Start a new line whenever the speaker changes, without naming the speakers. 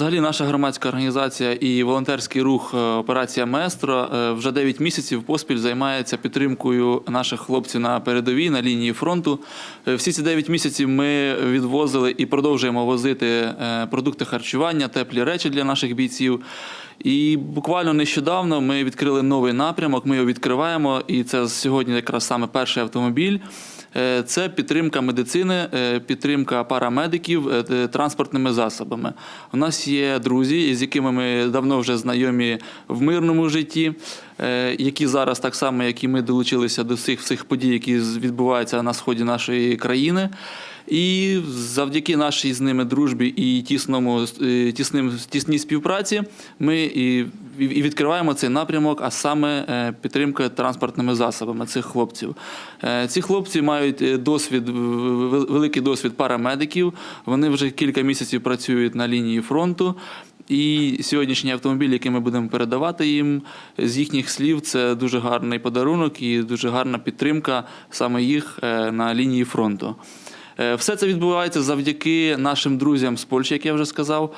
Взагалі, наша громадська організація і волонтерський рух е, Операція Маестро е, вже 9 місяців поспіль займається підтримкою наших хлопців на передовій на лінії фронту. Е, Всі ці 9 місяців ми відвозили і продовжуємо возити продукти харчування, теплі речі для наших бійців. І буквально нещодавно ми відкрили новий напрямок. Ми його відкриваємо, і це сьогодні якраз саме перший автомобіль. Це підтримка медицини, підтримка парамедиків транспортними засобами. У нас є друзі, з якими ми давно вже знайомі в мирному житті, е, які зараз так само, як і ми, долучилися до всіх всіх подій, які відбуваються на сході нашої країни. І завдяки нашій з ними дружбі і тісному е, тісним тісній співпраці ми і, і відкриваємо цей напрямок, а саме е, підтримка транспортними засобами цих хлопців. Е, Ці хлопці мають досвід, великий досвід парамедиків. Вони вже кілька місяців працюють на лінії фронту. І сьогоднішній автомобіль, який ми будемо передавати їм, з їхніх слів, це дуже гарний подарунок і дуже гарна підтримка саме їх на лінії фронту. Е, Все це відбувається завдяки нашим друзям з Польщі, як я вже сказав.